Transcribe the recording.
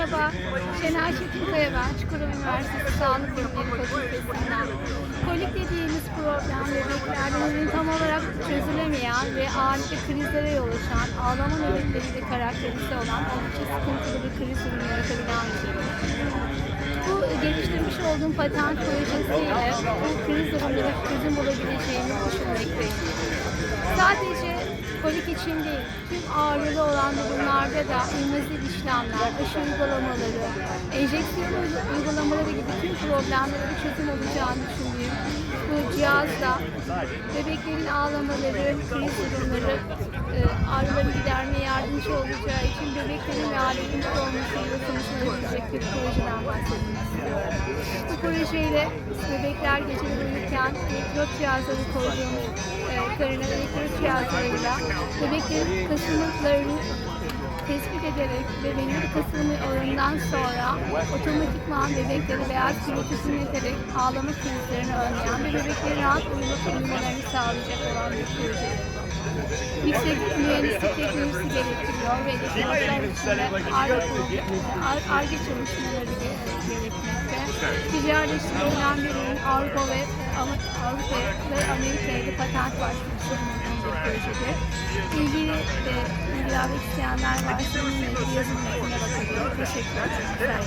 Merhaba, Şener Çetinkaya ben, Çukurova Üniversitesi Sağlık Bilimleri Fakültesinden. Kolik dediğimiz problem bebeklerde nedeni tam olarak çözülemeyen ve ağırlıklı krizlere yol açan, ağlama nöbetleriyle karakterize olan oldukça sıkıntılı bir kriz durumu yaratabilen bir şey. Bu geliştirmiş olduğum patent projesiyle bu kriz durumlara çözüm bulabileceğimi düşünmekteyim. Sadece kolik için değil, tüm ağrılı olan durumlarda da invazif işlemler, aşı uygulamaları, enjeksiyon uygulamaları gibi tüm problemlere bir çözüm olacağını düşündüğüm bu cihazla bebeklerin ağlamaları, kriz durumları, e, ağrılarını gidermeye yardımcı olacağı için bebeklerin ve mutlu olmasıyla sonuçlanabilecek bir projeden bahsetmek. Bu projeyle bebekler geceleri uyurken elektrot cihazları koyduğumuz e, karına elektrot cihazlarıyla bebeklerin kasılmalarını ve belirli kasılma oranından sonra otomatikman bebekleri beyaz kiloti sünneterek ağlama krizlerini önleyen ve bebeklerin rahat uyumak uyumalarını sağlayacak olan bir proje. Yüksek mühendislik teknolojisi gerektiriyor ve elektronikler içinde ARGE çalışmaları ge- gerekmekte. Ticaretleştirilen bir ürün Avrupa ve Avrupa ve Amerika'ya patent başvurusu bulunan bir projedir. İlgili e, ilgilenmek isteyenler varsa bununla ilgili bakabilir. Teşekkür ederim.